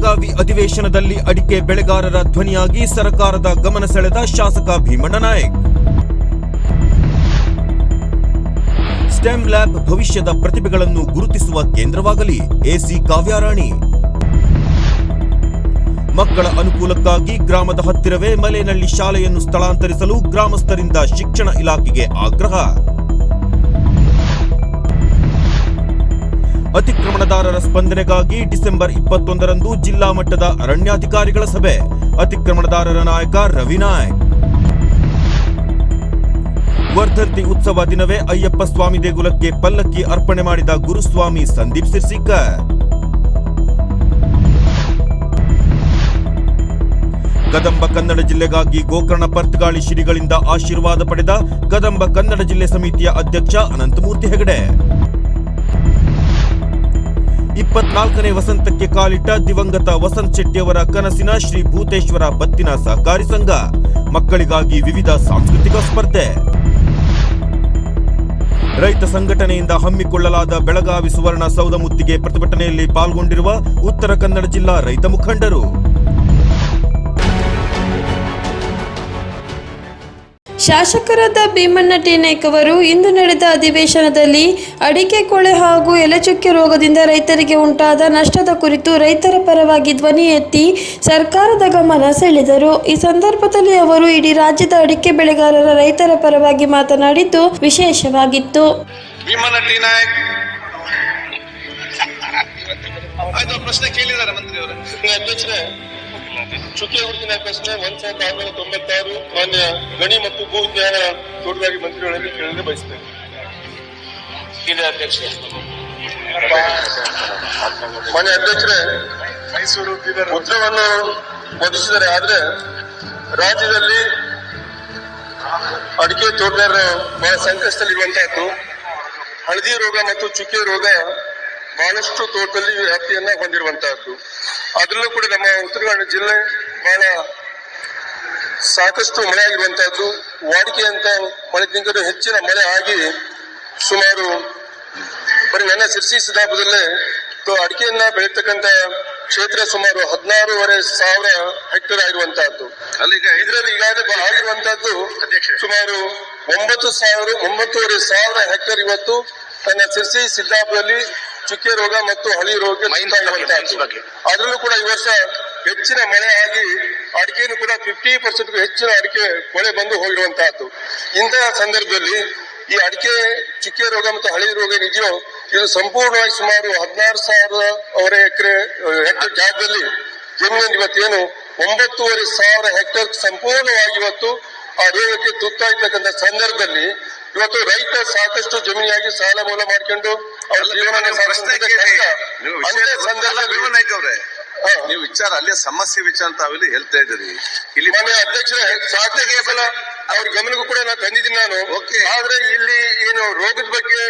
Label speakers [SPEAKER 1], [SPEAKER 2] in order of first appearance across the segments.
[SPEAKER 1] ಬೆಳಗಾವಿ ಅಧಿವೇಶನದಲ್ಲಿ ಅಡಿಕೆ ಬೆಳೆಗಾರರ ಧ್ವನಿಯಾಗಿ ಸರ್ಕಾರದ ಗಮನ ಸೆಳೆದ ಶಾಸಕ ಭೀಮಣ್ಣ ನಾಯಕ್. ಸ್ಟೆಮ್ ಲ್ಯಾಬ್ ಭವಿಷ್ಯದ ಪ್ರತಿಭೆಗಳನ್ನು ಗುರುತಿಸುವ ಕೇಂದ್ರವಾಗಲಿ ಎಸಿ ಕಾವ್ಯಾರಾಣಿ. ಮಕ್ಕಳ ಅನುಕೂಲಕ್ಕಾಗಿ ಗ್ರಾಮದ ಹತ್ತಿರವೇ ಮಲೆನಳ್ಳಿ ಶಾಲೆಯನ್ನು ಸ್ಥಳಾಂತರಿಸಲು ಗ್ರಾಮಸ್ಥರಿಂದ ಶಿಕ್ಷಣ ಇಲಾಖೆಗೆ ಆಗ್ರಹ. ಅತಿಕ್ರಮಣದಾರರ ಸ್ಪಂದನೆಗಾಗಿ ಡಿಸೆಂಬರ್ ಇಪ್ಪತ್ತೊಂದರಂದು ಜಿಲ್ಲಾ ಮಟ್ಟದ ಅರಣ್ಯಾಧಿಕಾರಿಗಳ ಸಭೆ. ಅತಿಕ್ರಮಣದಾರರ ನಾಯಕ ರವಿ ನಾಯಕ್. ವರ್ಧಂತಿ ಉತ್ಸವ ದಿನವೇ ಅಯ್ಯಪ್ಪ ಸ್ವಾಮಿ ದೇಗುಲಕ್ಕೆ ಪಲ್ಲಕ್ಕಿ ಅರ್ಪಣೆ ಮಾಡಿದ ಗುರುಸ್ವಾಮಿ ಸಂದೀಪ್ ಸಿರ್ಸಿಕರ್. ಕದಂಬ ಕನ್ನಡ ಜಿಲ್ಲೆಗಾಗಿ ಗೋಕರ್ಣ ಪರ್ತಗಾಳಿ ಶ್ರೀಗಳಿಂದ ಆಶೀರ್ವಾದ ಪಡೆದ ಕದಂಬ ಕನ್ನಡ ಜಿಲ್ಲೆ ಸಮಿತಿಯ ಅಧ್ಯಕ್ಷ ಅನಂತಮೂರ್ತಿ ಹೆಗಡೆ. ಇಪ್ಪತ್ನಾಲ್ಕನೇ ವಸಂತಕ್ಕೆ ಕಾಲಿಟ್ಟ ದಿವಂಗತ ವಸಂತ್ ಶೆಟ್ಟಿಯವರ ಕನಸಿನ ಶ್ರೀ ಭೂತೇಶ್ವರ ಬತ್ತಿನ ಸಹಕಾರಿ ಸಂಘ, ಮಕ್ಕಳಿಗಾಗಿ ವಿವಿಧ ಸಾಂಸ್ಕೃತಿಕ ಸ್ಪರ್ಧೆ. ರೈತ ಸಂಘಟನೆಯಿಂದ ಹಮ್ಮಿಕೊಳ್ಳಲಾದ ಬೆಳಗಾವಿ ಸುವರ್ಣ ಸೌಧ ಮುತ್ತಿಗೆ ಪ್ರತಿಭಟನೆಯಲ್ಲಿ ಪಾಲ್ಗೊಂಡಿರುವ ಉತ್ತರ ಕನ್ನಡ ಜಿಲ್ಲಾ ರೈತ ಮುಖಂಡರು.
[SPEAKER 2] ಶಾಸಕರಾದ ಭೀಮಣ್ಣ ಟಿ ನಾಯ್ಕ್ ಅವರು ಇಂದು ನಡೆದ ಅಧಿವೇಶನದಲ್ಲಿ ಅಡಿಕೆ ಕೊಳೆ ಹಾಗೂ ಎಲೆಚುಕ್ಕೆ ರೋಗದಿಂದ ರೈತರಿಗೆ ಉಂಟಾದ ನಷ್ಟದ ಕುರಿತು ರೈತರ ಪರವಾಗಿ ಧ್ವನಿ ಎತ್ತಿ ಸರ್ಕಾರದ ಗಮನ ಸೆಳೆದರು. ಈ ಸಂದರ್ಭದಲ್ಲಿ ಅವರು ಇಡೀ ರಾಜ್ಯದ ಅಡಿಕೆ ಬೆಳೆಗಾರರ ರೈತರ ಪರವಾಗಿ ಮಾತನಾಡಿದ್ದು ವಿಶೇಷವಾಗಿತ್ತು.
[SPEAKER 3] ಪ್ರಶ್ನೆ
[SPEAKER 4] ಚುಕ್ಕೆ ಗುರುತಿನ ಪ್ರಶ್ನೆ ಒಂದ್ ಸಾವಿರದ ಆರುನೂರ ತೊಂಬತ್ತಾರು ಮಾನ್ಯ ಗಣಿ ಮತ್ತು ಭೂ ವಿಜ್ಞಾನ ತೋಟಗಾರಿ ಮಂತ್ರಿಗಳಲ್ಲಿ ಕೇಳಲು ಬಯಸ್ತೇನೆ.
[SPEAKER 3] ಇದೆ ಅಧ್ಯಕ್ಷ
[SPEAKER 4] ಮಾನ್ಯ ಅಧ್ಯಕ್ಷರೇ
[SPEAKER 3] ಮೈಸೂರು
[SPEAKER 4] ಉತ್ತರವನ್ನು ಒದಗಿಸಿದರೆ ಆದ್ರೆ ರಾಜ್ಯದಲ್ಲಿ ಅಡಿಕೆ ತೋಟಗಾರರು ಬಹಳ ಸಂಕಷ್ಟದಲ್ಲಿರುವಂತಹದ್ದು ಹಳದಿ ರೋಗ ಮತ್ತು ಚುಕ್ಕೆ ರೋಗ ಬಹಳಷ್ಟು ತೋಟದಲ್ಲಿ ವ್ಯಾಪ್ತಿಯನ್ನ ಹೊಂದಿರುವಂತಹದ್ದು. ಅದರಲ್ಲೂ ಕೂಡ ನಮ್ಮ ಉತ್ತರ ಕನ್ನಡ ಜಿಲ್ಲೆ ಬಹಳ ಸಾಕಷ್ಟು ಮಳೆ ಆಗಿರುವಂತಹದ್ದು. ವಾಡಿಕೆ ಅಂತ ಮಳೆಗಿಂತಲೂ ಹೆಚ್ಚಿನ ಮಳೆ ಆಗಿ ಸುಮಾರು ಬರೀ ನನ್ನ ಸಿರ್ಸಿ ಸಿದ್ದಾಪುರದಲ್ಲೇ ತೋ ಅಡಿಕೆಯನ್ನ ಬೆಳೀತಕ್ಕಂತ ಕ್ಷೇತ್ರ ಸುಮಾರು ಹದಿನಾರೂವರೆ ಸಾವಿರ ಹೆಕ್ಟೇರ್ ಆಗಿರುವಂತಹದ್ದು. ಇದರಲ್ಲಿ ಈಗಾಗಲೇ ಆಗಿರುವಂತಹದ್ದು. ಸುಮಾರು ಒಂಬತ್ತು ಸಾವಿರ ಒಂಬತ್ತೂವರೆ ಸಾವಿರ ಹೆಕ್ಟೇರ್ ಇವತ್ತು ತನ್ನ ಸಿರ್ಸಿ ಸಿದ್ದಾಪುರದಲ್ಲಿ ಚುಕ್ಕೆ ರೋಗ ಮತ್ತು ಹಳಿ ರೋಗ. ಅದರಲ್ಲೂ ಕೂಡ ಈ ವರ್ಷ ಹೆಚ್ಚಿನ ಮಳೆ ಆಗಿ ಅಡಿಕೆಯನ್ನು ಕೂಡ ಫಿಫ್ಟಿ ಪರ್ಸೆಂಟ್ ಹೆಚ್ಚಿನ ಅಡಿಕೆ ಕೊಳೆ ಬಂದು ಹೋಗಿರುವಂತಹದ್ದು ಇಂತಹ ಸಂದರ್ಭದಲ್ಲಿ ಈ ಅಡಿಕೆ ಚುಕ್ಕೆ ರೋಗ ಮತ್ತು ಹಳಿ ರೋಗ ಏನಿದೆಯೋ ಇದು ಸಂಪೂರ್ಣವಾಗಿ ಸುಮಾರು ಹದಿನಾರು ಸಾವಿರ ಎಕರೆ ಹೆಕ್ಟೇರ್ ಜಾಗದಲ್ಲಿ ಜಮೀನಲ್ಲಿ ಇವತ್ತೇನು ಒಂಬತ್ತೂವರೆ ಸಾವಿರ ಹೆಕ್ಟೇರ್ ಸಂಪೂರ್ಣವಾಗಿ ಇವತ್ತು ಆ ರೋಗಕ್ಕೆ ತುತ್ತಾಗ್ತಕ್ಕಂಥ ಸಂದರ್ಭದಲ್ಲಿ ಇವತ್ತು ರೈತ ಸಾಕಷ್ಟು ಜಮೀನಿಯಾಗಿ ಸಾಲ ಮೂಲ ಮಾಡ್ಕೊಂಡು ಅವ್ರ ಜೀವನ
[SPEAKER 3] ಪ್ರಶ್ನೆ ಕೇಳಿ. ನೀವು ವಿಷಯ ಅಲ್ಲ, ನಾಯ್ಕ ಅವ್ರೆ
[SPEAKER 4] ಹಾ.
[SPEAKER 3] ನೀವು ವಿಚಾರ ಅಲ್ಲೇ ಸಮಸ್ಯೆ ವಿಚಾರ ಅಂತ ತಾವೆಲ್ಲಿ ಹೇಳ್ತಾ ಇದ್ದೀರಿ. ಇಲ್ಲಿ
[SPEAKER 4] ಮನೆ ಅಧ್ಯಕ್ಷರೇ ಸಾಧನೆಗೆ ಬಲ. ಅವ್ರ ಗಮನಕ್ಕೂ ಕೂಡ ನಾನು ತಂದಿದ್ದೀನಿ ನಾನು.
[SPEAKER 3] ಓಕೆ.
[SPEAKER 4] ಆದ್ರೆ ಇಲ್ಲಿ ಏನು ರೋಗದ ಬಗ್ಗೆ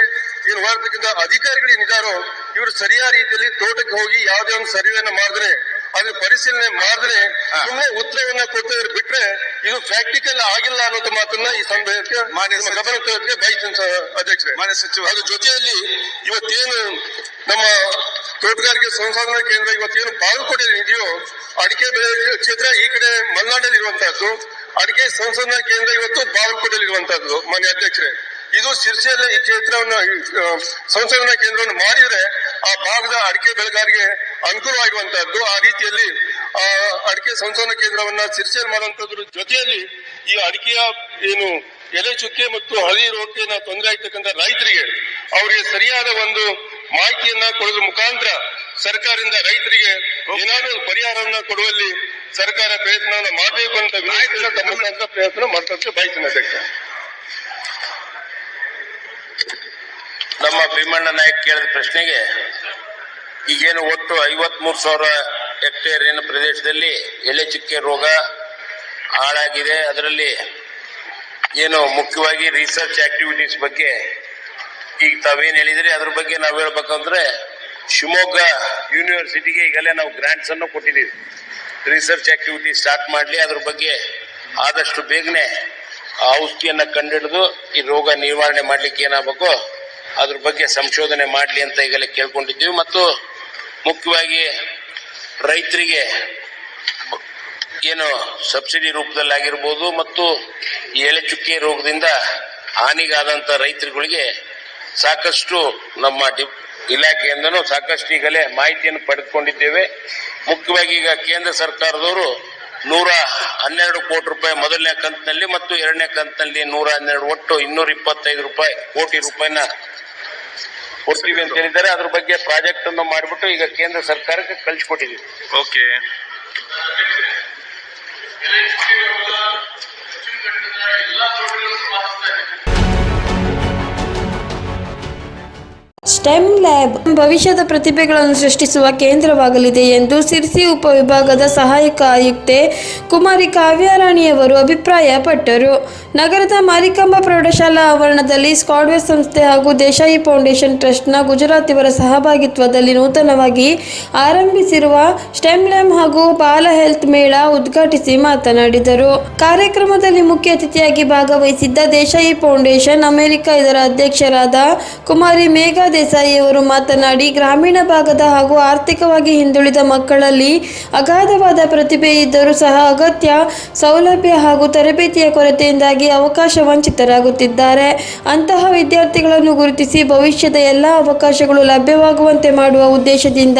[SPEAKER 4] ಏನು ಮಾಡ್ತಕ್ಕಂಥ ಅಧಿಕಾರಿಗಳು ಏನಿದ್ದಾರೋ ಇವರು ಸರಿಯಾದ ರೀತಿಯಲ್ಲಿ ತೋಟಕ್ಕೆ ಹೋಗಿ ಯಾವುದೇ ಒಂದು ಸರ್ವೆಯನ್ನು ಮಾಡಿದ್ರೆ ಅದ್ರ ಪರಿಶೀಲನೆ ಮಾಡಿದ್ರೆ. ಸುಮ್ಮನೆ ಉತ್ತರವನ್ನ ಕೊಡ್ತಿದ್ರೆ ಬಿಟ್ರೆ ಇದು ಪ್ರಾಕ್ಟಿಕಲ್ ಆಗಿಲ್ಲ ಅನ್ನೋದು ಮಾತನ್ನ ಈ ಸಂದರ್ಭಕ್ಕೆ
[SPEAKER 3] ಮಾನ್ಯ
[SPEAKER 4] ಗಮನ ತರೋದಕ್ಕೆ ಬಯಸ್ತೀನಿ ಅಧ್ಯಕ್ಷ ಅಧ್ಯಕ್ಷರೇ
[SPEAKER 3] ಮಾನ್ಯ ಸಚಿವ
[SPEAKER 4] ಅದ್ರ ಜೊತೆಯಲ್ಲಿ ಇವತ್ತೇನು ನಮ್ಮ ತೋಟಗಾರಿಕೆ ಸಂಶೋಧನಾ ಕೇಂದ್ರ ಇವತ್ತೇನು ಬಾಗಲಕೋಟೆ ಇದೆಯೋ ಅಡಿಕೆ ಬೆಳೆ ಕ್ಷೇತ್ರ ಈ ಕಡೆ ಮಲೆನಾಡಲ್ಲಿ ಇರುವಂತಹದ್ದು ಅಡಿಕೆ ಸಂಶೋಧನಾ ಕೇಂದ್ರ ಇವತ್ತು ಬಾಗಲಕೋಟೆಯಲ್ಲಿ ಇರುವಂತಹದ್ದು ಮಾನ್ಯ ಅಧ್ಯಕ್ಷರೇ ಇದು ಶಿರ್ಸಿಯಲ್ಲಿ ಈ ಕ್ಷೇತ್ರವನ್ನು ಸಂಶೋಧನಾ ಕೇಂದ್ರವನ್ನು ಮಾಡಿದ್ರೆ ಆ ಭಾಗದ ಅಡಿಕೆ ಬೆಳೆಗಾರರಿಗೆ ಅನುಕೂಲವಾಗಿರುವಂತಹದ್ದು ಆ ರೀತಿಯಲ್ಲಿ, ಆ ಅಡಿಕೆ ಸಂಶೋಧನಾ ಕೇಂದ್ರವನ್ನ ಶಿರ್ಸಿಯಲ್ಲಿ ಮಾಡುವಂತದ್ರ ಜೊತೆಯಲ್ಲಿ ಈ ಅಡಿಕೆಯ ಏನು ಎಲೆ ಚುಕ್ಕೆ ಮತ್ತು ಹಳಿ ರೋಗಕ್ಕೆ ತೊಂದರೆ ಆಗ್ತಕ್ಕಂಥ ರೈತರಿಗೆ ಅವರಿಗೆ ಸರಿಯಾದ ಒಂದು ಮಾಹಿತಿಯನ್ನ ಕೊಡೋದ್ರ ಮುಖಾಂತರ ಸರ್ಕಾರದಿಂದ ರೈತರಿಗೆ ಏನಾದರೂ ಪರಿಹಾರವನ್ನ ಕೊಡುವಲ್ಲಿ ಸರ್ಕಾರ ಪ್ರಯತ್ನವನ್ನು ಮಾಡಬೇಕು ಅಂತ ವಿನಾಯಕ ಪ್ರಯತ್ನ ಮಾಡ್ತಾ ಬಯಸಿನ ಅಧ್ಯಕ್ಷ.
[SPEAKER 5] ನಮ್ಮ ಭೀಮಣ್ಣ ನಾಯಕ್ ಕೇಳಿದ ಪ್ರಶ್ನೆಗೆ, ಈಗೇನು ಒಟ್ಟು ಐವತ್ಮೂರು ಸಾವಿರ ಹೆಕ್ಟೇರ್ ಏನು ಪ್ರದೇಶದಲ್ಲಿ ಎಲೆ ಚುಕ್ಕೆ ರೋಗ ಹಾಳಾಗಿದೆ. ಅದರಲ್ಲಿ ಏನು ಮುಖ್ಯವಾಗಿ ರಿಸರ್ಚ್ ಆಕ್ಟಿವಿಟೀಸ್ ಬಗ್ಗೆ ಈಗ ತಾವೇನು ಹೇಳಿದ್ರಿ? ಅದ್ರ ಬಗ್ಗೆ ನಾವು ಹೇಳ್ಬೇಕಂದ್ರೆ, ಶಿವಮೊಗ್ಗ ಯೂನಿವರ್ಸಿಟಿಗೆ ಈಗಲೇ ನಾವು ಗ್ರಾಂಟ್ಸ್ ಅನ್ನು ಕೊಟ್ಟಿದ್ದೀವಿ. ರಿಸರ್ಚ್ ಆಕ್ಟಿವಿಟಿ ಸ್ಟಾರ್ಟ್ ಮಾಡಲಿ. ಅದ್ರ ಬಗ್ಗೆ ಆದಷ್ಟು ಬೇಗನೆ ಔಷಧಿಯನ್ನು ಕಂಡುಹಿಡಿದು ಈ ರೋಗ ನಿವಾರಣೆ ಮಾಡ್ಲಿಕ್ಕೆ ಏನಾಗಬೇಕು? ಅದ್ರ ಬಗ್ಗೆ ಸಂಶೋಧನೆ ಮಾಡಲಿ ಅಂತ ಈಗಲೇ ಕೇಳ್ಕೊಂಡಿದ್ದೀವಿ. ಮತ್ತು ಮುಖ್ಯವಾಗಿ ರೈತರಿಗೆ ಏನು ಸಬ್ಸಿಡಿ ರೂಪದಲ್ಲಿ ಆಗಿರ್ಬೋದು ಮತ್ತು ಈ ಎಲೆ ಚುಕ್ಕೆ ರೋಗದಿಂದ ಹಾನಿಗಾದಂತ ರೈತರುಗಳಿಗೆ ಸಾಕಷ್ಟು ನಮ್ಮ ಡಿ ಇಲಾಖೆಯಿಂದನೂ ಸಾಕಷ್ಟು ಈಗಲೇ ಮಾಹಿತಿಯನ್ನು ಪಡೆದುಕೊಂಡಿದ್ದೇವೆ. ಮುಖ್ಯವಾಗಿ ಈಗ ಕೇಂದ್ರ ಸರ್ಕಾರದವರು ನೂರ ಹನ್ನೆರಡು ಕೋಟಿ ರೂಪಾಯಿ ಮೊದಲನೇ ಕಂತಿನಲ್ಲಿ ಮತ್ತು ಎರಡನೇ ಕಂತಿನಲ್ಲಿ ನೂರ ಹನ್ನೆರಡು ಒಟ್ಟು ಇನ್ನೂರ ಇಪ್ಪತ್ತೈದು ರೂಪಾಯಿ, ಕೋಟಿ ರೂಪಾಯಿನ ಕೊಡ್ತೀವಿ ಅಂತ ಹೇಳಿದ್ದಾರೆ. ಅದ್ರ ಬಗ್ಗೆ ಪ್ರಾಜೆಕ್ಟ್ ಅನ್ನು ಮಾಡಿಬಿಟ್ಟು ಈಗ ಕೇಂದ್ರ ಸರ್ಕಾರಕ್ಕೆ ಕಳಿಸ್ಕೊಟ್ಟಿದ್ದೀವಿ.
[SPEAKER 6] Okay
[SPEAKER 2] STEM lab. ಭವಿಷ್ಯದ ಪ್ರತಿಭೆಗಳನ್ನು ಸೃಷ್ಟಿಸುವ ಕೇಂದ್ರವಾಗಲಿದೆ ಎಂದು ಸಿರ್ಸಿ ಉಪವಿಭಾಗದ ಸಹಾಯಕ ಆಯುಕ್ತೆ ಕುಮಾರಿ ಕಾವ್ಯಾರಾಣಿಯವರು ಅಭಿಪ್ರಾಯಪಟ್ಟರು. ನಗರದ ಮಾರಿಕಂಬ ಪ್ರೌಢಶಾಲಾ ಆವರಣದಲ್ಲಿ ಸ್ಕಾಡ್ವೇಸ್ ಸಂಸ್ಥೆ ಹಾಗೂ ದೇಶಾಯಿ ಫೌಂಡೇಶನ್ ಟ್ರಸ್ಟ್ನ ಗುಜರಾತ್ ಇವರ ಸಹಭಾಗಿತ್ವದಲ್ಲಿ ನೂತನವಾಗಿ ಆರಂಭಿಸಿರುವ ಸ್ಟೆಮ್ ಲ್ಯಾಬ್ ಹಾಗೂ ಬಾಲ ಹೆಲ್ತ್ ಮೇಳ ಉದ್ಘಾಟಿಸಿ ಮಾತನಾಡಿದರು. ಕಾರ್ಯಕ್ರಮದಲ್ಲಿ ಮುಖ್ಯ ಅತಿಥಿಯಾಗಿ ಭಾಗವಹಿಸಿದ್ದ ದೇಶಾಯಿ ಫೌಂಡೇಶನ್ ಅಮೆರಿಕ ಇದರ ಅಧ್ಯಕ್ಷರಾದ ಕುಮಾರಿ ಮೇಘಾ ಅವರು ಮಾತನಾಡಿ, ಗ್ರಾಮೀಣ ಭಾಗದ ಹಾಗೂ ಆರ್ಥಿಕವಾಗಿ ಹಿಂದುಳಿದ ಮಕ್ಕಳಲ್ಲಿ ಅಗಾಧವಾದ ಪ್ರತಿಭೆ ಇದ್ದರೂ ಸಹ ಅಗತ್ಯ ಸೌಲಭ್ಯ ಹಾಗೂ ತರಬೇತಿಯ ಕೊರತೆಯಿಂದಾಗಿ ಅವಕಾಶ ವಂಚಿತರಾಗುತ್ತಿದ್ದಾರೆ. ಅಂತಹ ವಿದ್ಯಾರ್ಥಿಗಳನ್ನು ಗುರುತಿಸಿ ಭವಿಷ್ಯದ ಎಲ್ಲ ಅವಕಾಶಗಳು ಲಭ್ಯವಾಗುವಂತೆ ಮಾಡುವ ಉದ್ದೇಶದಿಂದ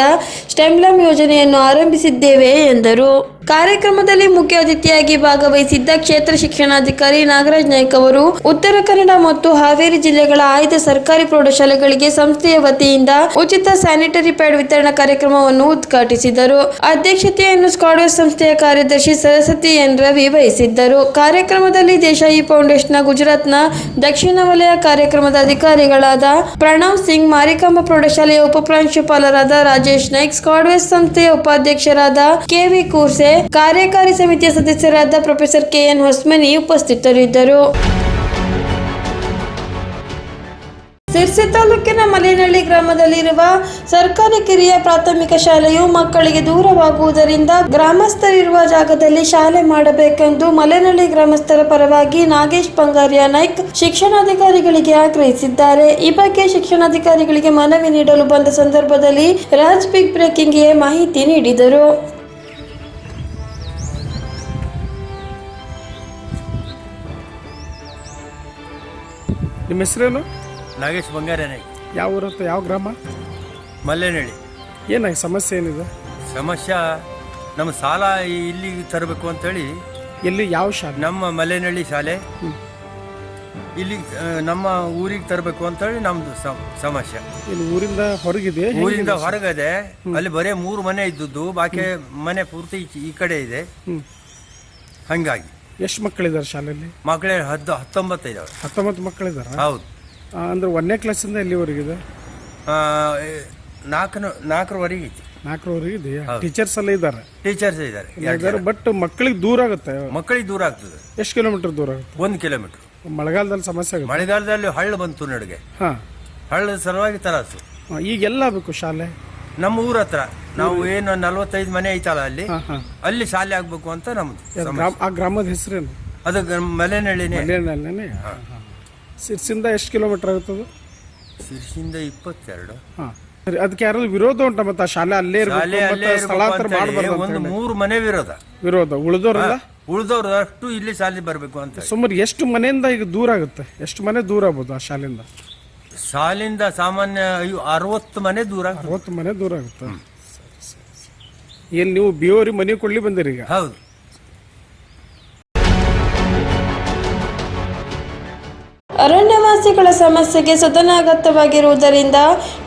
[SPEAKER 2] ಸ್ಟೆಮ್ಲಮ್ ಯೋಜನೆಯನ್ನು ಆರಂಭಿಸಿದ್ದೇವೆ ಎಂದರು. ಕಾರ್ಯಕ್ರಮದಲ್ಲಿ ಮುಖ್ಯ ಅತಿಥಿಯಾಗಿ ಭಾಗವಹಿಸಿದ್ದ ಕ್ಷೇತ್ರ ಶಿಕ್ಷಣಾಧಿಕಾರಿ ನಾಗರಾಜ್ ನಾಯ್ಕ ಅವರು, ಉತ್ತರ ಕನ್ನಡ ಮತ್ತು ಹಾವೇರಿ ಜಿಲ್ಲೆಗಳ ಆಯ್ದ ಸರ್ಕಾರಿ ಪ್ರೌಢಶಾಲೆಗಳಿಗೆ ಸಂಸ್ಥೆಯ ವತಿಯಿಂದ ಉಚಿತ ಸ್ಯಾನಿಟರಿ ಪ್ಯಾಡ್ ವಿತರಣಾ ಕಾರ್ಯಕ್ರಮವನ್ನು ಉದ್ಘಾಟಿಸಿದರು. ಅಧ್ಯಕ್ಷತೆಯನ್ನು ಸ್ಕಾಡ್ವೇಸ್ ಸಂಸ್ಥೆಯ ಕಾರ್ಯದರ್ಶಿ ಸರಸ್ವತಿ ಎನ್. ರವಿ ವಹಿಸಿದ್ದರು. ಕಾರ್ಯಕ್ರಮದಲ್ಲಿ ದೇಶಾಯಿ ಫೌಂಡೇಶನ್ನ ಗುಜರಾತ್ನ ದಕ್ಷಿಣ ವಲಯ ಕಾರ್ಯಕ್ರಮದ ಅಧಿಕಾರಿಗಳಾದ ಪ್ರಣವ್ ಸಿಂಗ್, ಮಾರಿಕಾಂಬ ಪ್ರೌಢಶಾಲೆಯ ಉಪಪ್ರಾಂಶುಪಾಲರಾದ ರಾಜೇಶ್ ನಾಯ್ಕ್ ಸ್ಕಾಡ್ವೇಸ್ ಸಂಸ್ಥೆಯ ಉಪಾಧ್ಯಕ್ಷರಾದ ಕೆವಿ ಕೂರ್ಸೆ ಕಾರ್ಯಕಾರಿ ಸಮಿತಿಯ ಸದಸ್ಯರಾದ ಪ್ರೊಫೆಸರ್ ಕೆಎನ್ ಹೊಸ್ಮನಿ ಉಪಸ್ಥಿತರಿದ್ದರು. ಸಿರ್ಸಿ ತಾಲೂಕಿನ ಮಲೇನಹಳ್ಳಿ ಗ್ರಾಮದಲ್ಲಿರುವ ಸರ್ಕಾರಿ ಕಿರಿಯ ಪ್ರಾಥಮಿಕ ಶಾಲೆಯು ಮಕ್ಕಳಿಗೆ ದೂರವಾಗುವುದರಿಂದ ಗ್ರಾಮಸ್ಥರಿರುವ ಜಾಗದಲ್ಲಿ ಶಾಲೆ ಮಾಡಬೇಕೆಂದು ಮಲೇನಹಳ್ಳಿ ಗ್ರಾಮಸ್ಥರ ಪರವಾಗಿ ನಾಗೇಶ್ ಪಂಗಾರಿಯ ನಾಯ್ಕ್ ಶಿಕ್ಷಣಾಧಿಕಾರಿಗಳಿಗೆ ಆಗ್ರಹಿಸಿದ್ದಾರೆ. ಈ ಬಗ್ಗೆ ಶಿಕ್ಷಣಾಧಿಕಾರಿಗಳಿಗೆ ಮನವಿ ನೀಡಲು ಬಂದ ಸಂದರ್ಭದಲ್ಲಿ ರಾಜ್ ಬಿಗ್ ಬ್ರೇಕಿಂಗ್ಗೆ ಮಾಹಿತಿ ನೀಡಿದರು.
[SPEAKER 7] ನಿಮ್ಮ ಹೆಸರೇನು?
[SPEAKER 8] ನಾಗೇಶ್ ಬಂಗಾರನೇ
[SPEAKER 7] ಯಾವ ಊರು ಯಾವ ಗ್ರಾಮ?
[SPEAKER 8] ಮಲ್ಲೇನಹಳ್ಳಿ.
[SPEAKER 7] ಏನಾಗಿ ಸಮಸ್ಯೆ ಏನಿದೆ?
[SPEAKER 8] ಸಮಸ್ಯೆ ನಮ್ಮ ಸಾಲ ಇಲ್ಲಿ ತರಬೇಕು ಅಂತೇಳಿ
[SPEAKER 7] ಎಲ್ಲಿ ಯಾವ ಶಾಲೆ?
[SPEAKER 8] ನಮ್ಮ ಮಲ್ಲೇನಹಳ್ಳಿ ಶಾಲೆ. ಇಲ್ಲಿ ಆ, ನಮ್ಮ ಊರಿಗೆ ತರಬೇಕು ಅಂತೇಳಿ ನಮ್ದು ಸಮ- ಸಮಸ್ಯೆ.
[SPEAKER 7] ಇಲ್ಲಿ ಊರಿಂದ ಹೊರಗಿದೆ
[SPEAKER 8] ಊರಿಂದ ಹೊರಗದೆ ಅಲ್ಲಿ ಬರೇ ಮೂರು ಮನೆ ಇದ್ದದ್ದು ಬಾಕಿ ಮನೆ ಪೂರ್ತಿ ಈಚೆ- ಈ ಕಡೆ ಇದೆ.
[SPEAKER 7] ಹ್ಮ್.
[SPEAKER 8] ಹಂಗಾಗಿ.
[SPEAKER 7] ಎಷ್ಟು ಮಕ್ಕಳಿದ್ದಾರೆ ಶಾಲೆಯಲ್ಲಿ?
[SPEAKER 8] ಮಕ್ಕಳೇ ಹತ್ತು ಹತ್ತೊಂಬತ್ತು ಇದಾವೆ
[SPEAKER 7] ಹತ್ತೊಂಬತ್ತು ಮಕ್ಕಳಿದ್ದಾರೆ
[SPEAKER 8] ಹೌದು.
[SPEAKER 7] ಅಂದ್ರೆ ಒಂದನೇ ಕ್ಲಾಸಿಂದ ಎಲ್ಲಿವರೆಗಿದೆ?
[SPEAKER 8] ಆ, ನಾಲ್ಕನ ನಾಲ್ಕರವರೆಗೆ
[SPEAKER 7] ನಾಲ್ಕರವರೆಗೆ ಇದೆಯಾ?
[SPEAKER 8] ಹೌದು.
[SPEAKER 7] ಟೀಚರ್ಸ್ ಎಲ್ಲ ಇದ್ದಾರೆ?
[SPEAKER 8] ಟೀಚರ್ಸ್ ಇದ್ದಾರೆ.
[SPEAKER 7] ಇದ್ದಾರೆ ಬಟ್ ಮಕ್ಕಳಿಗೆ ದೂರ ಆಗುತ್ತೆ.
[SPEAKER 8] ಮಕ್ಕಳಿಗೆ ದೂರ ಆಗ್ತದೆ.
[SPEAKER 7] ಎಷ್ಟು ಕಿಲೋಮೀಟರ್ ದೂರ ಆಗುತ್ತೆ?
[SPEAKER 8] ಒಂದು ಕಿಲೋಮೀಟರ್
[SPEAKER 7] ಮಳೆಗಾಲದಲ್ಲಿ ಸಮಸ್ಯೆ ಆಗುತ್ತೆ?
[SPEAKER 8] ಮಳೆಗಾಲದಲ್ಲಿ ಹಳ್ಳು ಬಂತು ನಡುಗೆ.
[SPEAKER 7] ಹಾಂ.
[SPEAKER 8] ಹಳ್ಳದ ಸಲುವಾಗಿ ತರಾಸು.
[SPEAKER 7] ಈಗೆಲ್ಲ ಬೇಕು ಶಾಲೆ?
[SPEAKER 8] ನಮ್ಮ ಊರ ಹತ್ರ. ನಾವು ಏನು ನಲ್ವತ್ತೈದು ಮನೆ ಐತಲ್ಲ ಅಲ್ಲಿ? ಅಲ್ಲಿ ಶಾಲೆ ಆಗ್ಬೇಕು ಅಂತ ನಮ್ದು
[SPEAKER 7] ಗ್ರಾಮ ಆ ಗ್ರಾಮದ ಹೆಸರೇನು?
[SPEAKER 8] ಅದು ಮಲೆನಹಳ್ಳಿನೇ
[SPEAKER 7] ಸಿರ್ಸಿಂದ ಎಷ್ಟು ಕಿಲೋಮೀಟರ್ ಆಗುತ್ತದು
[SPEAKER 8] ಸಿರ್ಸಿಂದ ಇಪ್ಪತ್ತೆರಡು.
[SPEAKER 7] ಹಾಂ. ಅದಕ್ಕೆ ಯಾರು ವಿರೋಧ ಉಂಟ ಮತ್ತೆ ಶಾಲೆ ಅಲ್ಲೇ ಸ್ಥಳಾಂತರ ಮಾಡಬಾರ್ದು
[SPEAKER 8] ಒಂದು ಮೂರು ಮನೆ ವಿರೋಧ.
[SPEAKER 7] ವಿರೋಧ? ಉಳಿದೋರಲ್ಲ
[SPEAKER 8] ಉಳಿದವ್ರು ಅಷ್ಟು ಇಲ್ಲಿ ಶಾಲೆ ಬರಬೇಕು ಅಂತ
[SPEAKER 7] ಸುಮಾರು ಎಷ್ಟು ಮನೆಯಿಂದ ಈಗ ದೂರ ಆಗುತ್ತೆ? ಎಷ್ಟು ಮನೆ ದೂರ ಆಗ್ಬೋದು ಆ ಶಾಲೆಯಿಂದ?
[SPEAKER 8] ಶಾಲಿಂದ ಸಾಮಾನ್ಯ ಐ- ಅರವತ್ತು ಮನೆ ದೂರ ಆಗ್ತದೆ.
[SPEAKER 7] ಅರವತ್ತು ಮನೆ ದೂರ ಆಗುತ್ತೆ. ಏನು ನೀವು ಬಿಯೋರಿ ಮನೆ ಕೊಡ್ಲಿ ಬಂದಿರಿ ಈಗ?
[SPEAKER 8] ಹೌದು.
[SPEAKER 2] ಅರಣ್ಯವಾಸಿಗಳ ಸಮಸ್ಯೆಗೆ ಸದನ ಅಗತ್ಯವಾಗಿರುವುದರಿಂದ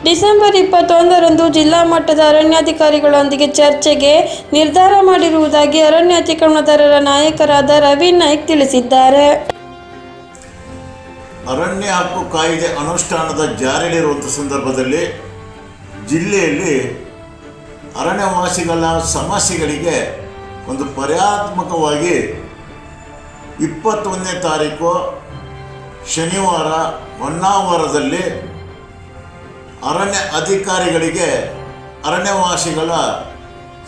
[SPEAKER 2] ಡಿಸೆಂಬರ್ ಇಪ್ಪತ್ತೊಂದರಂದು ಜಿಲ್ಲಾ ಮಟ್ಟದ ಅರಣ್ಯಾಧಿಕಾರಿಗಳೊಂದಿಗೆ ಚರ್ಚೆಗೆ ನಿರ್ಧಾರ ಮಾಡಿರುವುದಾಗಿ ಅರಣ್ಯ ಅತಿಕ್ರಮಣದಾರರ ನಾಯಕರಾದ ರವಿ ನಾಯ್ಕ್ ತಿಳಿಸಿದ್ದಾರೆ.
[SPEAKER 9] ಅರಣ್ಯ ಹಕ್ಕು ಕಾಯ್ದೆ ಅನುಷ್ಠಾನದ ಜಾರಿಯಲ್ಲಿರುವಂಥ ಸಂದರ್ಭದಲ್ಲಿ ಜಿಲ್ಲೆಯಲ್ಲಿ ಅರಣ್ಯವಾಸಿಗಳ ಸಮಸ್ಯೆಗಳಿಗೆ ಒಂದು ಪರ್ಯಾತ್ಮಕವಾಗಿ ಇಪ್ಪತ್ತೊಂದನೇ ತಾರೀಕು ಶನಿವಾರ ಹೊನ್ನಾವರದಲ್ಲಿ ಅರಣ್ಯ ಅಧಿಕಾರಿಗಳಿಗೆ ಅರಣ್ಯವಾಸಿಗಳ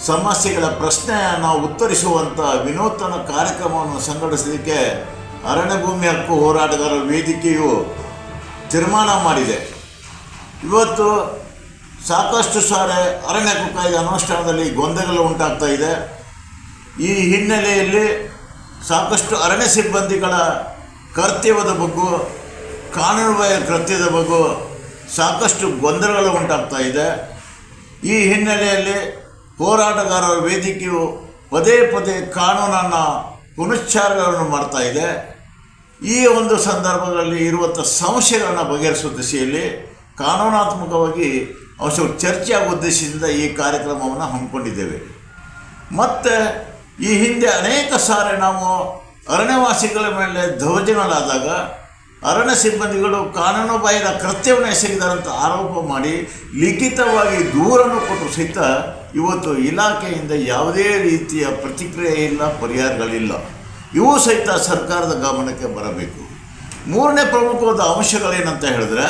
[SPEAKER 9] ಸಮಸ್ಯೆಗಳ ಪ್ರಶ್ನೆಯನ್ನು ಉತ್ತರಿಸುವಂಥ ವಿನೂತನ ಕಾರ್ಯಕ್ರಮವನ್ನು ಸಂಘಟಿಸಲಿಕ್ಕೆ ಅರಣ್ಯ ಭೂಮಿ ಹಕ್ಕು ಹೋರಾಟಗಾರರ ವೇದಿಕೆಯು ತೀರ್ಮಾನ ಮಾಡಿದೆ. ಇವತ್ತು ಸಾಕಷ್ಟು ಸಾರಿ ಅರಣ್ಯ ಹಕ್ಕು ಕಾಯ್ದೆ ಅನುಷ್ಠಾನದಲ್ಲಿ ಗೊಂದಲಗಳು ಉಂಟಾಗ್ತಾ ಇದೆ. ಈ ಹಿನ್ನೆಲೆಯಲ್ಲಿ ಸಾಕಷ್ಟು ಅರಣ್ಯ ಸಿಬ್ಬಂದಿಗಳ ಕರ್ತವ್ಯದ ಬಗ್ಗೆ ಕಾನೂನುಬಾಹಿರ ಕೃತ್ಯದ ಬಗ್ಗೆ ಸಾಕಷ್ಟು ಗೊಂದಲಗಳು ಉಂಟಾಗ್ತಾ ಇದೆ. ಈ ಹಿನ್ನೆಲೆಯಲ್ಲಿ ಹೋರಾಟಗಾರರ ವೇದಿಕೆಯು ಪದೇ ಪದೇ ಕಾನೂನನ್ನು ಪುನಶ್ಚಾರಗಳನ್ನು ಮಾಡ್ತಾ ಇದೆ. ಈ ಒಂದು ಸಂದರ್ಭಗಳಲ್ಲಿ ಇರುವಂಥ ಸಮಸ್ಯೆಗಳನ್ನು ಬಗೆಹರಿಸುವ ದಿಶೆಯಲ್ಲಿ ಕಾನೂನಾತ್ಮಕವಾಗಿ ಅವಶ್ಯ ಚರ್ಚೆ ಆಗುವ ಉದ್ದೇಶದಿಂದ ಈ ಕಾರ್ಯಕ್ರಮವನ್ನು ಹಮ್ಮಿಕೊಂಡಿದ್ದೇವೆ. ಮತ್ತು ಈ ಹಿಂದೆ ಅನೇಕ ಸಾರಿ ನಾವು ಅರಣ್ಯವಾಸಿಗಳ ಮೇಲೆ ದೌರ್ಜನ್ಯಗಳಾದಾಗ ಅರಣ್ಯ ಸಿಬ್ಬಂದಿಗಳು ಕಾನೂನು ಬಾಹಿರ ಕೃತ್ಯವನ್ನು ಎಸಗಿದಾರಂತ ಆರೋಪ ಮಾಡಿ ಲಿಖಿತವಾಗಿ ದೂರನ್ನು ಕೊಟ್ಟರು ಸಹಿತ ಇವತ್ತು ಇಲಾಖೆಯಿಂದ ಯಾವುದೇ ರೀತಿಯ ಪ್ರತಿಕ್ರಿಯೆ ಇಲ್ಲ, ಪರಿಹಾರಗಳಿಲ್ಲ. ಇವು ಸಹಿತ ಸರ್ಕಾರದ ಗಮನಕ್ಕೆ ಬರಬೇಕು. ಮೂರನೇ ಪ್ರಮುಖವಾದ ಅಂಶಗಳೇನಂತ ಹೇಳಿದ್ರೆ,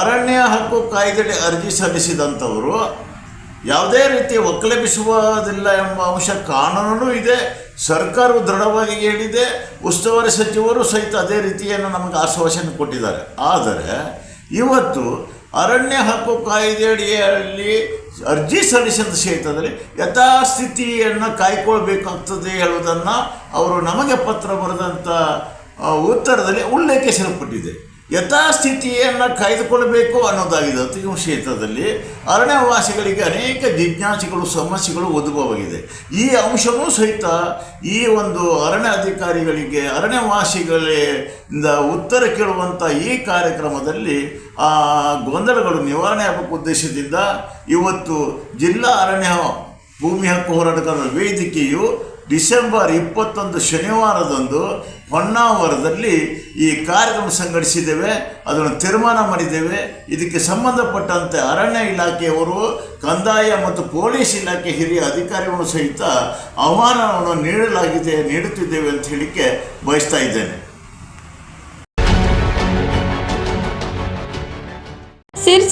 [SPEAKER 9] ಅರಣ್ಯ ಹಕ್ಕು ಕಾಯ್ದೆಗೆ ಅರ್ಜಿ ಸಲ್ಲಿಸಿದಂಥವರು ಯಾವುದೇ ರೀತಿ ಒಕ್ಕಲೆಬಿಸುವುದಿಲ್ಲ ಎಂಬ ಅಂಶ ಕಾನೂನು ಇದೆ, ಸರ್ಕಾರವು ದೃಢವಾಗಿ ಹೇಳಿದೆ, ಉಸ್ತುವಾರಿ ಸಚಿವರು ಸಹಿತ ಅದೇ ರೀತಿಯನ್ನು ನಮಗೆ ಆಶ್ವಾಸನೆ ಕೊಟ್ಟಿದ್ದಾರೆ. ಆದರೆ ಇವತ್ತು ಅರಣ್ಯ ಹಕ್ಕು ಕಾಯ್ದೆಯಡಿಯಲ್ಲಿ ಅರ್ಜಿ ಸಲ್ಲಿಸಿದ ಕ್ಷೇತ್ರದಲ್ಲಿ ಯಥಾಸ್ಥಿತಿಯನ್ನು ಕಾಯ್ಕೊಳ್ಬೇಕಾಗ್ತದೆ ಹೇಳುವುದನ್ನು ಅವರು ನಮಗೆ ಪತ್ರ ಬರೆದಂಥ ಉತ್ತರದಲ್ಲಿ ಉಲ್ಲೇಖಿಸಲ್ಪಟ್ಟಿದೆ ಯಥಾಸ್ಥಿತಿಯನ್ನು ಕಾಯ್ದುಕೊಳ್ಬೇಕು ಅನ್ನೋದಾಗಿದೆ. ಈ ಕ್ಷೇತ್ರದಲ್ಲಿ ಅರಣ್ಯವಾಸಿಗಳಿಗೆ ಅನೇಕ ಜಿಜ್ಞಾಸೆಗಳು, ಸಮಸ್ಯೆಗಳು ಒದಗುವಾಗಿದೆ ಈ ಅಂಶವೂ ಸಹಿತ ಈ ಒಂದು ಅರಣ್ಯ ಅಧಿಕಾರಿಗಳಿಗೆ, ಅರಣ್ಯವಾಸಿಗಳಿಂದ ಉತ್ತರ ಕೇಳುವಂಥ ಈ ಕಾರ್ಯಕ್ರಮದಲ್ಲಿ ಆ ಗೊಂದಲಗಳು ನಿವಾರಣೆ ಆಗಬೇಕು ಉದ್ದೇಶದಿಂದ ಇವತ್ತು ಜಿಲ್ಲಾ ಅರಣ್ಯ ಭೂಮಿ ಹಕ್ಕು ಹೋರಾಟಗಾರರ ವೇದಿಕೆಯು ಡಿಸೆಂಬರ್ ಇಪ್ಪತ್ತೊಂದು ಶನಿವಾರದಂದು ಹೊನ್ನಾವರದಲ್ಲಿ ಈ ಕಾರ್ಯಕ್ರಮ ಸಂಘಟಿಸಿದ್ದೇವೆ, ಅದನ್ನು ತೀರ್ಮಾನ ಮಾಡಿದ್ದೇವೆ. ಇದಕ್ಕೆ ಸಂಬಂಧಪಟ್ಟಂತೆ ಅರಣ್ಯ ಇಲಾಖೆಯವರು, ಕಂದಾಯ ಮತ್ತು ಪೊಲೀಸ್ ಇಲಾಖೆ ಹಿರಿಯ ಅಧಿಕಾರಿಗಳು ಸಹಿತ ಆಹ್ವಾನವನ್ನು ನೀಡಲಾಗಿದೆ, ನೀಡುತ್ತಿದ್ದೇವೆ ಅಂತ ಹೇಳಿಕೆ ಬಯಸ್ತಾ ಇದ್ದೇನೆ.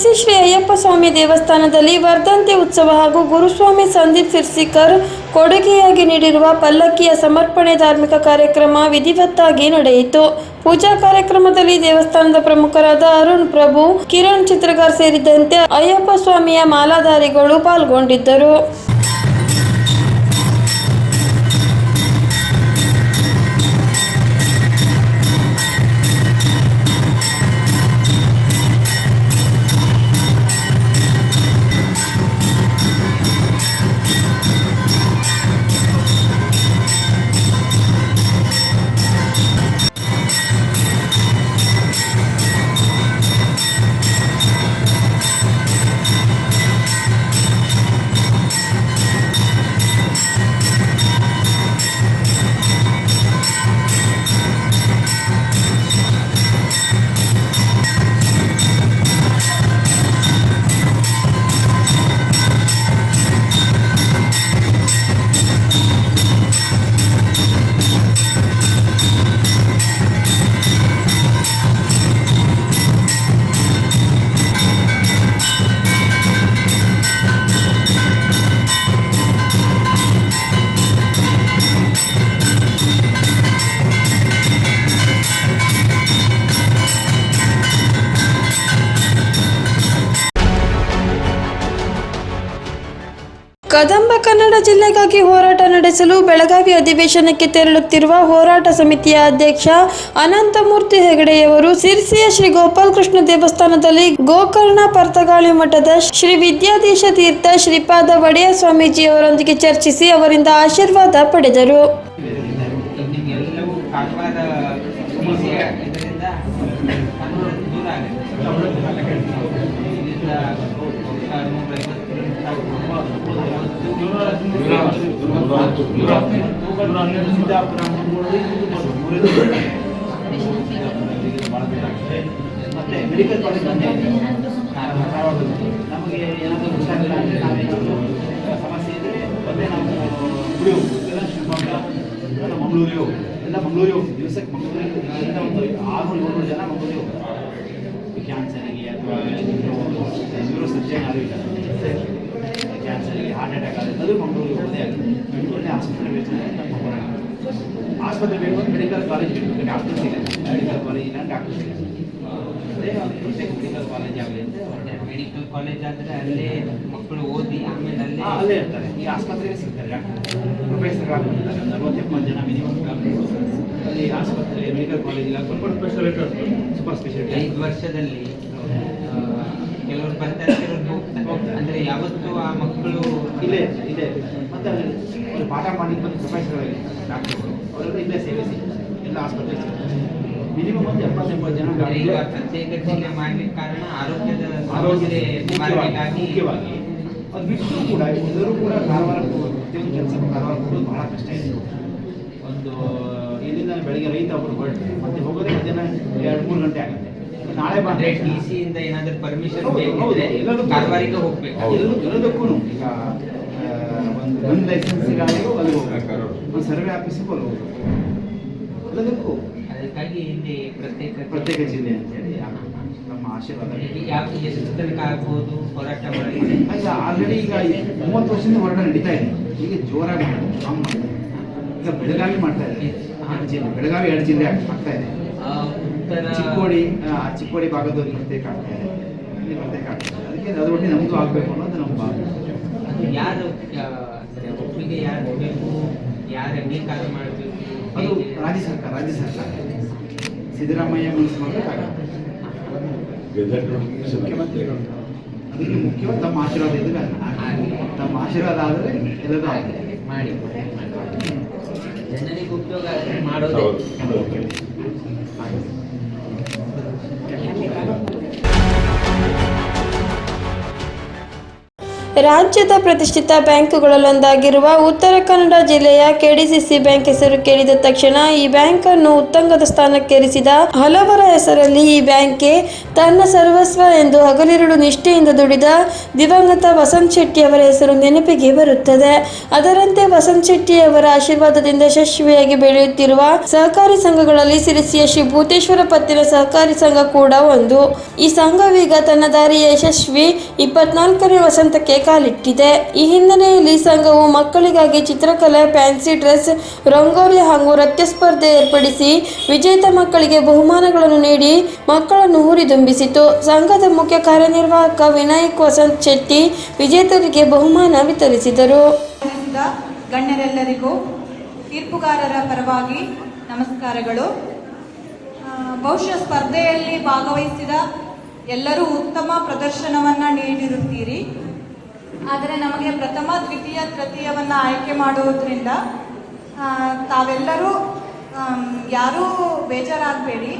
[SPEAKER 2] ಸಿರ್ಸಿ ಶ್ರೀ ಅಯ್ಯಪ್ಪ ಸ್ವಾಮಿ ದೇವಸ್ಥಾನದಲ್ಲಿ ವರ್ಧಂತಿ ಉತ್ಸವ ಹಾಗೂ ಗುರುಸ್ವಾಮಿ ಸಂದೀಪ್ ಸಿರ್ಸಿಕರ್ ಕೊಡುಗೆಯಾಗಿ ನೀಡಿರುವ ಪಲ್ಲಕ್ಕಿಯ ಸಮರ್ಪಣೆ ಧಾರ್ಮಿಕ ಕಾರ್ಯಕ್ರಮ ವಿಧಿವತ್ತಾಗಿ ನಡೆಯಿತು. ಪೂಜಾ ಕಾರ್ಯಕ್ರಮದಲ್ಲಿ ದೇವಸ್ಥಾನದ ಪ್ರಮುಖರಾದ ಅರುಣ್ ಪ್ರಭು, ಕಿರಣ್ ಚಿತ್ರಗಾರ್ ಸೇರಿದಂತೆ ಅಯ್ಯಪ್ಪ ಸ್ವಾಮಿಯ ಮಾಲಾಧಾರಿಗಳು ಪಾಲ್ಗೊಂಡಿದ್ದರು. ಜಿಲ್ಲೆಗಾಗಿ ಹೋರಾಟ ನಡೆಸಲು ಬೆಳಗಾವಿ ಅಧಿವೇಶನಕ್ಕೆ ತೆರಳುತ್ತಿರುವ ಹೋರಾಟ ಸಮಿತಿಯ ಅಧ್ಯಕ್ಷ ಅನಂತಮೂರ್ತಿ ಹೆಗಡೆಯವರು ಸಿರ್ಸಿಯ ಶ್ರೀ ಗೋಪಾಲಕೃಷ್ಣ ದೇವಸ್ಥಾನದಲ್ಲಿ ಗೋಕರ್ಣ ಪರ್ತಗಾಳಿ ಮಠದ ಶ್ರೀ ವಿದ್ಯಾಧೀಶ ತೀರ್ಥ ಶ್ರೀಪಾದ ಒಡೆಯ ಸ್ವಾಮೀಜಿಯವರೊಂದಿಗೆ ಚರ್ಚಿಸಿ ಅವರಿಂದ ಆಶೀರ್ವಾದ ಪಡೆದರು.
[SPEAKER 10] ಮತ್ತೆ ಮೆಡಿಕಲ್ ಕಾಲೇಜ್ ನಮಗೆ ಏನಾದರೂ ಹುಷಾರಿಲ್ಲ ಅಂದರೆ ನಾವೇನಾದರೂ ಸಮಸ್ಯೆ ಇದ್ದರೆ ಮತ್ತೆ ನಾವು ಗುಡಿ ಶಿವಮೊಗ್ಗ ಎಲ್ಲ ಮಂಗಳೂರಿಗೆ ಎಲ್ಲ ಮಂಗಳೂರಿಗೆ ಹೋಗ್ತೀವಿ ದಿವಸಕ್ಕೆ ಮಂಗಳೂರಿಗೆ ಆರುನೂರು ಏಳ್ನೂರು ಜನ ಮಂಗಳೂರಿಗೆ ಕ್ಯಾನ್ಸರ್ ಅಥವಾ ನ್ಯೂರೋ ಸರ್ಜನ್ ಯಾರು ಇಲ್ಲ ಕ್ಯಾನ್ಸರಿಗೆ ಹಾರ್ಟ್ ಅಟ್ಯಾಕ್ ಆದರೆ ಅದು ಮಂಗಳೂರಿಗೆ ಹೋಗೋದೇ ಆಗುತ್ತೆ ಒಳ್ಳೆ ಆಸ್ಪತ್ರೆ ಬೇಕು ಅಂದ್ರೆ ನಮ್ಮ ಹೊರಗೆ ಆಸ್ಪತ್ರೆ ಬೇಕು ಅಂದ್ರೆ ಮೆಡಿಕಲ್ ಕಾಲೇಜ್ ಬೇಕು ಡಾಕ್ಟರ್ ಸಿಗುತ್ತೆ ಮೆಡಿಕಲ್ ಕಾಲೇಜ್ ಇಲ್ಲ ಡಾಕ್ಟರ್ ಸಿಗುತ್ತೆ ಅದೇ ಒಂದು ಪ್ರತ್ಯೇಕ ಮೆಡಿಕಲ್ ಕಾಲೇಜ್ ಆಗಲಿ ಅಂತ ಹೊರಟೆ.
[SPEAKER 6] ಮೆಡಿಕಲ್ ಕಾಲೇಜ್ ಆದ್ರೆ ಅಲ್ಲೇ ಮಕ್ಕಳು ಓದಿ ಆಮೇಲೆ ಅಲ್ಲೇ
[SPEAKER 10] ಹಾ, ಅಲ್ಲೇ ಇರ್ತಾರೆ. ಈ ಆಸ್ಪತ್ರೆಗೆ ಸಿಗ್ತಾರೆ ಡಾಕ್ಟರ್ ಪ್ರೊಫೆಸರ್ಗಳಾಗ್ಬಿಟ್ಟಿದ್ದಾರೆ ನಲವತ್ತು ಎಪ್ಪತ್ತು ಜನ ಮಿನಿಮಮ್ ಅಲ್ಲಿ ಆಸ್ಪತ್ರೆ ಮೆಡಿಕಲ್ ಕಾಲೇಜಿಗೆ ಸ್ವಲ್ಪ ಸ್ಪೆಷಲಿಸ್ಟ್ ಸೂಪರ್ ಸ್ಪೆಷಲಿಟಿ
[SPEAKER 6] ಐದು ವರ್ಷದಲ್ಲಿ ಆ, ಕೆಲವರು ಬರ್ತಾರೆ ಕೆಲವರು ಹೋಗ್ತಾರೆ. ಅಂದ್ರೆ ಯಾವತ್ತು ಆ ಮಕ್ಕಳು
[SPEAKER 10] ಇಲ್ಲೇ ಇದೆ ಮತ್ತೆ ಅಲ್ಲಿ ಪಾಠ ಮಾಡಿ ಬಂದು ಪ್ರೊಫೆಸರ್ಗಳಿರ್ತಾರೆ ಡಾಕ್ಟರ್ಗಳು ಅವರೆಲ್ಲ ಇಲ್ಲೇ ಸೇವೆ ಎಲ್ಲ ಆಸ್ಪತ್ರೆ ಮಿನಿಮಮ್ ಒಂದು ಎಪ್ಪತ್ತು ಎಂಬತ್ತು ಜನ
[SPEAKER 6] ಈಗ ಪ್ರತ್ಯೇಕ ಜಿಲ್ಲೆ ಮಾಡ್ಲಿಕ್ಕೆ ಕಾರಣ ಆರೋಗ್ಯದ
[SPEAKER 10] ಮುಖ್ಯವಾಗಿ. ಅದು ಬಿಟ್ಟು ಕೂಡ ಎಲ್ಲರೂ ಕೂಡ ಕಾರವಾರ ಪ್ರತಿಯೊಂದು ಕೆಲಸಕ್ಕೂ ಕಾರವಾರ ಹೋಗೋದು ಬಹಳ ಕಷ್ಟ ಇದೆ. ಒಂದು ಇಲ್ಲಿಂದ ಬೆಳಿಗ್ಗೆ ರೈತ ಒಬ್ಬರು ಹೊರಟು ಮತ್ತೆ ಹೋಗೋದೇ ಮಧ್ಯಾಹ್ನ ಎರಡು ಮೂರು ಗಂಟೆ ಆಗುತ್ತೆ. ನಾಳೆ ಬಂದ್ರೆ
[SPEAKER 6] ಟಿ ಸಿ ಇಂದ ಏನಾದ್ರೂ ಪರ್ಮಿಷನ್. ಬೇಕಿದ್ರೆ ಕಾರವಾರಿಗೆ ಹೋಗ್ಬೇಕು.
[SPEAKER 10] ಎಲ್ಲೂ ಎಲ್ಲದಕ್ಕೂ ಈಗ ಒಂದು ಗನ್ ಲೈಸೆನ್ಸಿಗಾದರೂ ಅಲ್ಲಿ ಹೋಗ್ಬೇಕು. ಒಂದು ಸರ್ವೆ ಆಫೀಸಿಗೂ ಅಲ್ಲಿ ಹೋಗ್ಬೇಕು. ಎಲ್ಲದಕ್ಕೂ
[SPEAKER 6] ಅದಕ್ಕಾಗಿ ಇಲ್ಲಿ ಪ್ರತ್ಯೇಕ
[SPEAKER 10] ಪ್ರತ್ಯೇಕ ಜಿಲ್ಲೆ ಅಂತೇಳಿ ನಮ್ಮ ಆಶೀರ್ವಾದ.
[SPEAKER 6] ಯಾಕೆ ಎಷ್ಟು ತನಕ ಆಗ್ಬೋದು ಹೋರಾಟ ಮಾಡಿ.
[SPEAKER 10] ಅಲ್ಲ ಆಲ್ರೆಡಿ ಈಗ ಮೂವತ್ತು ವರ್ಷದಿಂದ ಹೋರಾಟ ನಡೀತಾ ಇದೆ. ಈಗ ಜೋರಾಗಿ ಈಗ ಬೆಳಗಾವಿ ಮಾಡ್ತಾ ಇದೆ ಎರಡು ಜಿಲ್ಲೆ ಬೆಳಗಾವಿ ಎರಡು ಜಿಲ್ಲೆ ಆಗ್ತಾ ಇದೆ. ಚಿಕ್ಕೋಡಿ ಆ, ಚಿಕ್ಕೋಡಿ ಭಾಗದವ್ರಿಗೆ ಮತ್ತೆ ಕಾಣ್ತಾ ಇದೆ. ಇಲ್ಲಿ ಮತ್ತೆ ಆಗ್ತಾ ಇದೆ. ಅದಕ್ಕೆ ಅದ್ರ ಒಟ್ಟಿಗೆ ನಮಗೂ ಆಗಬೇಕು ಅನ್ನೋದು ನಮ್ಮ ಭಾವನೆ.
[SPEAKER 6] ಅದು ಯಾರು ಆ, ಅಂದ್ರೆ ಒಪ್ಪಿಗೆ ಯಾರು ಬೇಕು ಯಾರು ಮಾಡಬೇಕು
[SPEAKER 10] ಅದು ರಾಜ್ಯ ಸರ್ಕಾರ ರಾಜ್ಯ ಸರ್ಕಾರ. ಸಿದ್ದರಾಮಯ್ಯ ಮುಖ್ಯಮಂತ್ರಿ ಮುಖ್ಯಮಂತ್ರಿಗಳು. ಅದಕ್ಕೆ ಮುಖ್ಯವಾಗಿ ತಮ್ಮ ಆಶೀರ್ವಾದ ಇದ್ರೆ ತಮ್ಮ ಆಶೀರ್ವಾದ ಆದರೆ ಎಲ್ಲದೂ ಆಗಿದೆ
[SPEAKER 6] ಮಾಡಿ ಜನರಿಗೆ ಉಪಯೋಗ ಮಾಡೋದೇ.
[SPEAKER 2] ರಾಜ್ಯದ ಪ್ರತಿಷ್ಠಿತ ಬ್ಯಾಂಕುಗಳಲ್ಲೊಂದಾಗಿರುವ ಉತ್ತರ ಕನ್ನಡ ಜಿಲ್ಲೆಯ ಕೆಡಿಸಿಸಿ ಬ್ಯಾಂಕ್ ಹೆಸರು ಕೇಳಿದ ತಕ್ಷಣ ಈ ಬ್ಯಾಂಕ್ ಅನ್ನು ಉತ್ತಂಗದ ಸ್ಥಾನಕ್ಕೇರಿಸಿದ ಹಲವರ ಹೆಸರಲ್ಲಿ ಈ ಬ್ಯಾಂಕ್ಗೆ ತನ್ನ ಸರ್ವಸ್ವ ಎಂದು ಹಗಲಿರುಳು ನಿಷ್ಠೆಯಿಂದ ದುಡಿದ ದಿವಂಗತ ವಸಂತ್ ಶೆಟ್ಟಿ ಅವರ ಹೆಸರು ನೆನಪಿಗೆ ಬರುತ್ತದೆ. ಅದರಂತೆ ವಸಂತ್ ಶೆಟ್ಟಿ ಅವರ ಆಶೀರ್ವಾದದಿಂದ ಯಶಸ್ವಿಯಾಗಿ ಬೆಳೆಯುತ್ತಿರುವ ಸಹಕಾರಿ ಸಂಘಗಳಲ್ಲಿ ಸಿರಿಸಿಯ ಶ್ರೀ ಭೂತೇಶ್ವರ ಪತ್ತಿನ ಸಹಕಾರಿ ಸಂಘ ಕೂಡ ಒಂದು. ಈ ಸಂಘವೀಗ ತನ್ನ ದಾರಿಯ ಯಶಸ್ವಿ ಇಪ್ಪತ್ನಾಲ್ಕನೇ ವಸಂತಕ್ಕೆ ಕಾಲಿಟ್ಟಿದೆ. ಈ ಹಿನ್ನೆಲೆಯಲ್ಲಿ ಸಂಘವು ಮಕ್ಕಳಿಗಾಗಿ ಚಿತ್ರಕಲೆ, ಫ್ಯಾನ್ಸಿ ಡ್ರೆಸ್, ರಂಗೋಲಿ ಹಾಗೂ ನೃತ್ಯ ಸ್ಪರ್ಧೆ ಏರ್ಪಡಿಸಿ ವಿಜೇತ ಮಕ್ಕಳಿಗೆ ಬಹುಮಾನಗಳನ್ನು ನೀಡಿ ಮಕ್ಕಳನ್ನು ಹುರಿದುಂಬಿಸಿತು. ಸಂಘದ ಮುಖ್ಯ ಕಾರ್ಯನಿರ್ವಾಹಕ ವಿನಾಯಕ್ ವಸಂತ್ ಶೆಟ್ಟಿ ವಿಜೇತರಿಗೆ ಬಹುಮಾನ ವಿತರಿಸಿದರು.
[SPEAKER 11] ಗಣ್ಯರೆಲ್ಲರಿಗೂ ತೀರ್ಪುಗಾರರ ಪರವಾಗಿ ನಮಸ್ಕಾರಗಳು. ಬಹುಶಃ ಸ್ಪರ್ಧೆಯಲ್ಲಿ ಭಾಗವಹಿಸಿದ ಎಲ್ಲರೂ ಉತ್ತಮ ಪ್ರದರ್ಶನವನ್ನು ನೀಡಿರುತ್ತೀರಿ. ಆದರೆ ನಮಗೆ ಪ್ರಥಮ ದ್ವಿತೀಯ ತೃತೀಯವನ್ನು ಆಯ್ಕೆ ಮಾಡುವುದರಿಂದ ತಾವೆಲ್ಲರೂ ಯಾರೂ ಬೇಜಾರಾಗಬೇಡಿ.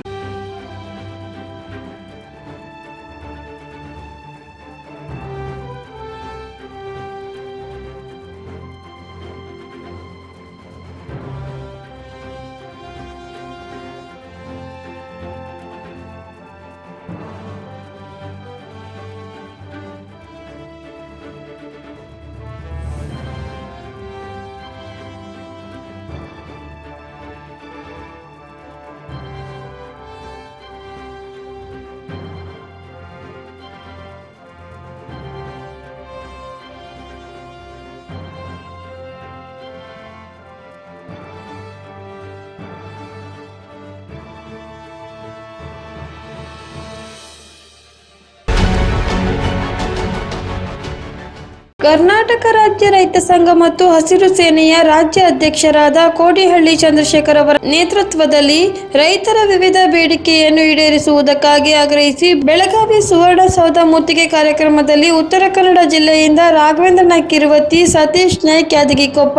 [SPEAKER 2] ಕರ್ನಾಟಕ ರಾಜ್ಯ ರೈತ ಸಂಘ ಮತ್ತು ಹಸಿರು ಸೇನೆಯ ರಾಜ್ಯ ಅಧ್ಯಕ್ಷರಾದ ಕೋಡಿಹಳ್ಳಿ ಚಂದ್ರಶೇಖರ್ ಅವರ ನೇತೃತ್ವದಲ್ಲಿ ರೈತರ ವಿವಿಧ ಬೇಡಿಕೆಯನ್ನು ಈಡೇರಿಸುವುದಕ್ಕಾಗಿ ಆಗ್ರಹಿಸಿ ಬೆಳಗಾವಿ ಸುವರ್ಣಸೌಧ ಮುತ್ತಿಗೆ ಕಾರ್ಯಕ್ರಮದಲ್ಲಿ ಉತ್ತರ ಕನ್ನಡ ಜಿಲ್ಲೆಯಿಂದ ರಾಘವೇಂದ್ರ ಕಿರುವತಿ ಸತೀಶ್ ನಾಯ್ಕ್, ಯಾದಗಿಕೊಪ್ಪ,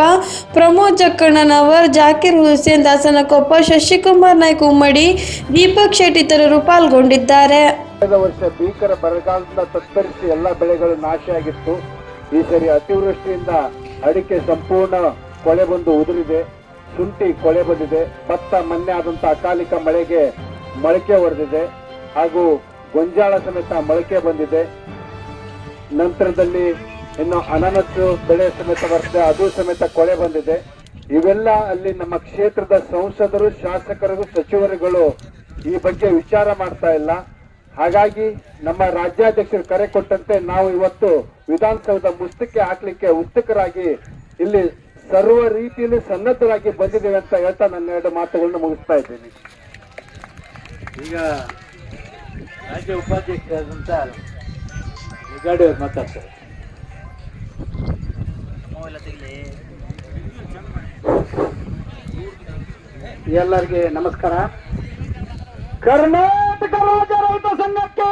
[SPEAKER 2] ಪ್ರಮೋದ್ ಜಕ್ಕಣ್ಣನವರ್, ಜಾಕಿರ್ ಹುಸೇನ್, ದಾಸನಕೊಪ್ಪ, ಶಶಿಕುಮಾರ್ ನಾಯ್ಕ್ ಉಮ್ಮಡಿ, ದೀಪಕ್ ಶೆಟ್ಟಿ ಇತರರು ಪಾಲ್ಗೊಂಡಿದ್ದಾರೆ.
[SPEAKER 4] ಕಳೆದ ವರ್ಷ ಭೀಕರ ಬರಗಾಲದಿಂದ ತತ್ತರಿಸಿ ಎಲ್ಲ ಬೆಳೆಗಳು ನಾಶ ಆಗಿತ್ತು ಈ ಸರಿ ಅತಿವೃಷ್ಟಿಯಿಂದ ಅಡಿಕೆ ಸಂಪೂರ್ಣ ಕೊಳೆ ಬಂದು ಉದುರಿದೆ. ಶುಂಠಿ ಕೊಳೆ ಬಂದಿದೆ. ಭತ್ತ ಮೊನ್ನೆ ಆದಂತ ಅಕಾಲಿಕ ಮಳೆಗೆ ಮೊಳಕೆ ಹೊಡೆದಿದೆ ಹಾಗೂ ಗೊಂಜಾಳ ಸಮೇತ ಮೊಳಕೆ ಬಂದಿದೆ. ನಂತರದಲ್ಲಿ ಇನ್ನು ಅನಾನಸು ಬೆಳೆ ಸಮೇತ ಬರ್ತದೆ. ಅದು ಸಮೇತ ಕೊಳೆ ಬಂದಿದೆ. ಇವೆಲ್ಲ ಅಲ್ಲಿ ನಮ್ಮ ಕ್ಷೇತ್ರದ ಸಂಸದರು, ಶಾಸಕರು, ಸಚಿವರುಗಳು ಈ ಬಗ್ಗೆ ವಿಚಾರ ಮಾಡ್ತಾ ಇಲ್ಲ. ಹಾಗಾಗಿ ನಮ್ಮ ರಾಜ್ಯಾಧ್ಯಕ್ಷರು ಕರೆ ಕೊಟ್ಟಂತೆ ನಾವು ಇವತ್ತು ವಿಧಾನಸೌಧ ಮುಸ್ತಕ್ಕೆ ಹಾಕ್ಲಿಕ್ಕೆ ಉತ್ಸುಕರಾಗಿ ಇಲ್ಲಿ ಸರ್ವ ರೀತಿಯಲ್ಲಿ ಸನ್ನದ್ಧರಾಗಿ ಬಂದಿದ್ದೇವೆ ಅಂತ ಹೇಳ್ತಾ ನನ್ನ ಎರಡು ಮಾತುಗಳನ್ನು ಮುಗಿಸ್ತಾ ಇದ್ದೀನಿ.
[SPEAKER 10] ಈಗ
[SPEAKER 12] ರಾಜ್ಯ ಉಪಾಧ್ಯಕ್ಷರಾದಂತ ಅವ್ರು ಮಾತಾಡ್ತಾರೆ. ಎಲ್ಲರಿಗೆ ನಮಸ್ಕಾರ. ಕರ್ನಾಟಕ ರಾಜ್ಯ ರೈತ ಸಂಘಕ್ಕೆ!